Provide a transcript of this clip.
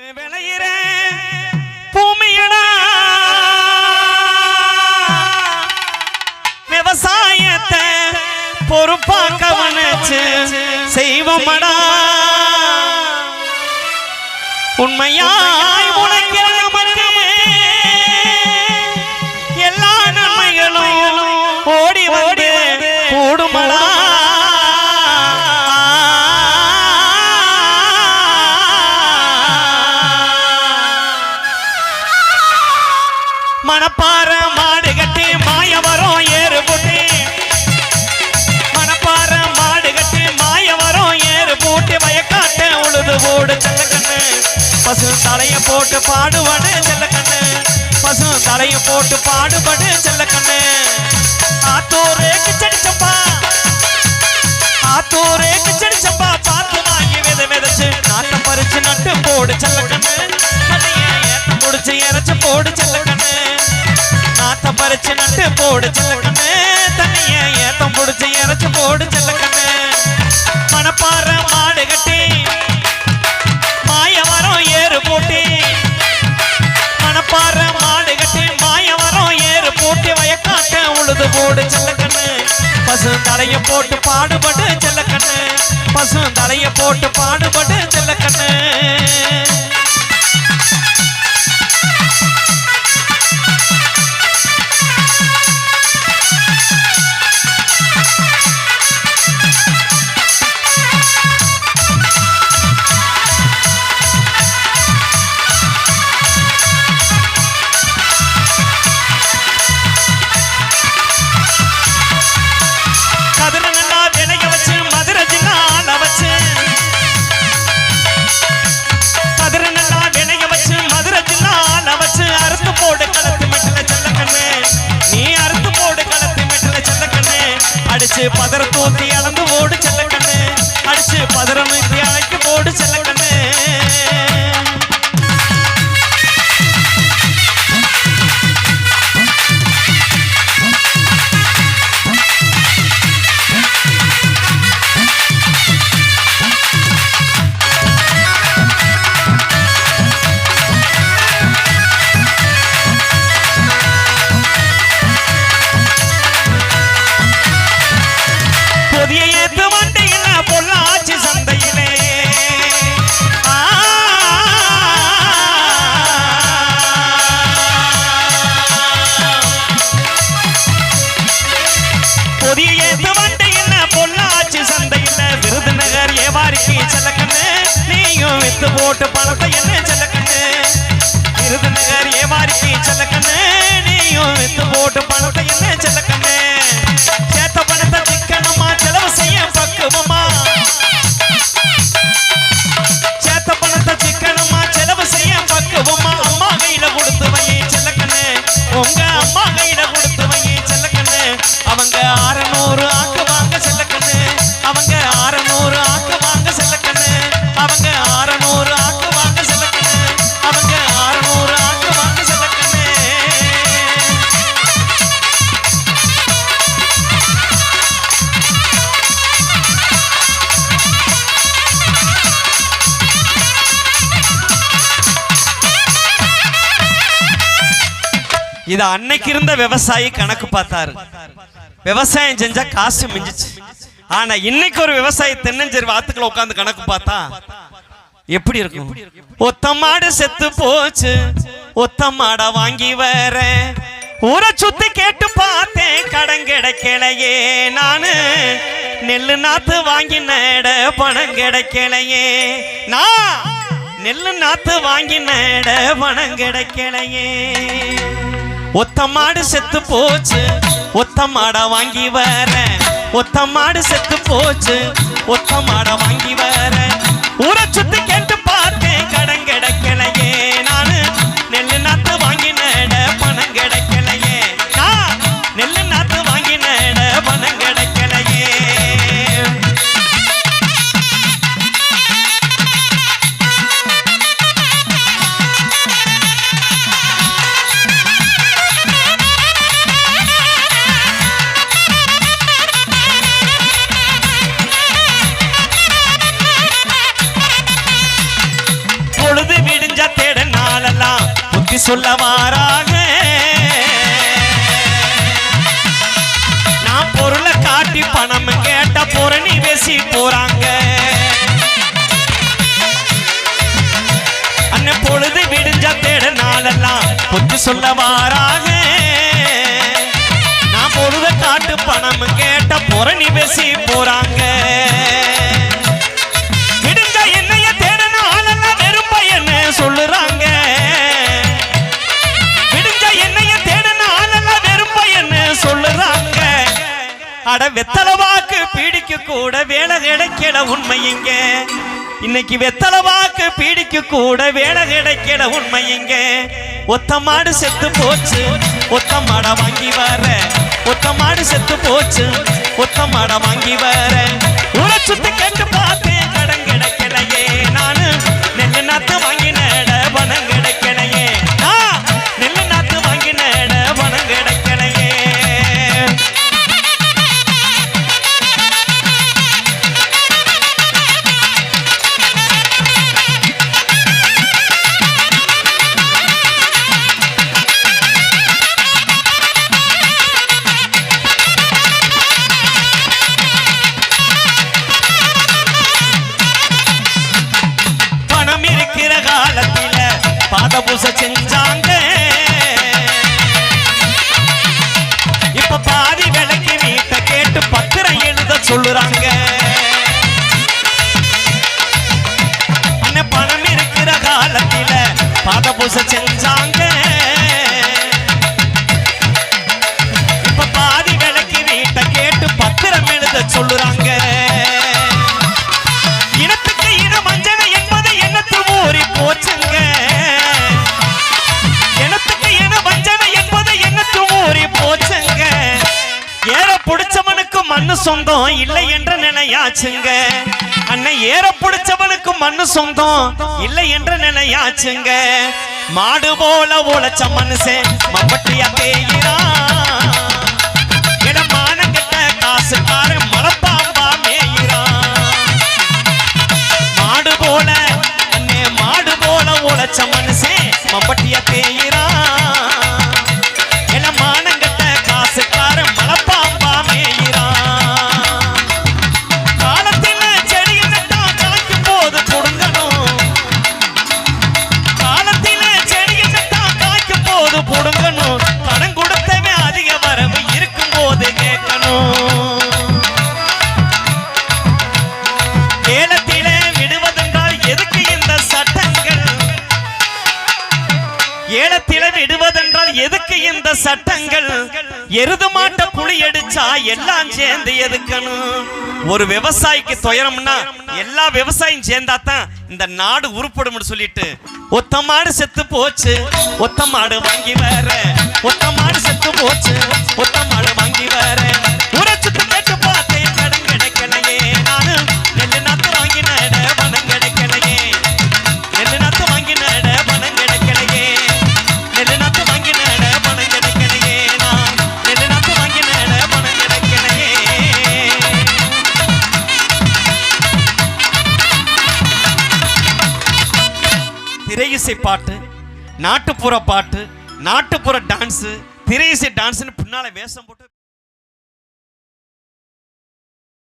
விளையிற பூமியடா. விவசாயத்தை பொறுப்பா கவனிச்சு செய்வோமடா. உண்மையாய் உழைக்கிற பசு தலைய போட்டு பாடுவடு செல்லக்கண்ணு பசு தலைய போட்டு பாடுபடு செல்லக்கண்ணு ஆத்தூரே கிச்சடி சம்பா ஆத்தூரே கிச்சடி சம்பா பார்த்து வாங்கி வித விதைச்சு நாட்டம் பறிச்சு நட்டு போடு செல்ல கண்ணு. முடிச்சு இறைச்சு போடு செல்லக்கண்ணு நாட்டம் பறிச்சு நட்டு போடு செல்லக்கண்ணு தண்ணிய ஏத்தம் முடிச்சு இறைச்சு போடு செல்ல கண்ணு. போடு செல்லக்கண்ணு. பசு தலைய போட்டு பாடுபடு செல்லக்கண்ணு. பசு தலைய போட்டு பாடுபடு செல்லக்கண்ணு. அடிச்சு பதற தூக்கி அளந்து ஓடு செல்ல கண்ணு. அடிச்சு பதற நூத்தி அழைக்கு போடு செல்ல கண்ணு. மனசை என்ன இது அன்னைக்கு இருந்த விவசாயி கணக்கு பார்த்தாரு. விவசாயம் செஞ்சா காசு மிஞ்சிச்சு. ஆனா இன்னைக்கு ஒரு விவசாயி தென்னஞ்சேரி வாத்துக்களை உட்காந்து கணக்கு பார்த்தா எப்படி இருக்கும்? ஒத்த மாடு செத்து போச்சு. ஒத்த மாட வாங்கி வர. ஊரை சுத்தி கேட்டு பார்த்தேன் கடன் கிடைக்கலையே நானு. நெல்லு நாத்து வாங்கி நட பணம் கிடைக்கலையே. நான் நெல்லு நாத்து வாங்கி நட பணம் கிடைக்கலையே. ஒத்த மாடு செத்து போச்சு. ஒத்த மாடை வாங்கி வர ஒத்த மாடு செத்து போச்சு. ஒத்த மாடை வாங்கி வர ஊரை சுத்தி கேட்டு சொல்ல வாராக நான் பொருளை காட்டி பணம் கேட்ட பொருணி பேசி போறாங்க. அண்ணன் பொழுது விடிஞ்ச தேட நாளெல்லாம் கொஞ்சம் சொல்ல வாராக நான் பொழுத காட்டு பணம் கேட்ட பொரணி பேசி போறாங்க. விடிஞ்ச என்னைய தேட நாளெல்லாம் வெறும் என்ன சொல்லுறா? வேலை கிடைக்கல உண்மை இங்க. இன்னைக்கு வெத்தலை வாக்கு பீடிக்கு கூட வேலை கிடைக்கல உண்மை இங்க. ஒத்த மாடு செத்து போச்சு ஒத்த மாட வாங்கி வர. ஒத்த மாடு செத்து போச்சு ஒத்த மாட வாங்கி வர. ஊரை சுத்தி கேட்டு பார்த்தேன். சொல்லுறாங்க. என்ற நிலையாச்சுங்க அண்ணன் ஏற புடிச்சவனுக்கு மண்ணு சொந்தம் இல்லை என்று நினையாச்சுங்க. மாடு போல உழைச்ச மனுஷன் மம்பட்டியா தேயிறான் இடமானங்கிட்ட காசுக்காரன் மலப்பாம்பா மேயிறான். மாடு போல அண்ணே மாடு போல உழைச்ச மனுஷே மம்பட்டிய தேயிரா இந்த சட்டங்கள் எருது மாட்ட புளி அடிச்சா எல்லாம் சேர்ந்து எதுக்கணும்? ஒரு விவசாயிக்கு துயரம்னா எல்லா விவசாயம் சேர்ந்தா தான் இந்த நாடு உருப்படும்னு சொல்லிட்டு ஒத்த மாடு செத்து போச்சு. ஒத்த மாடு வாங்கி வேற ஒத்த மாடு செத்து போச்சு. திரையிசை பாட்டு நாட்டுப்புற பாட்டு நாட்டுப்புற டான்ஸு திரையிசை டான்ஸ்னு பின்னால வேஷம் போட்டு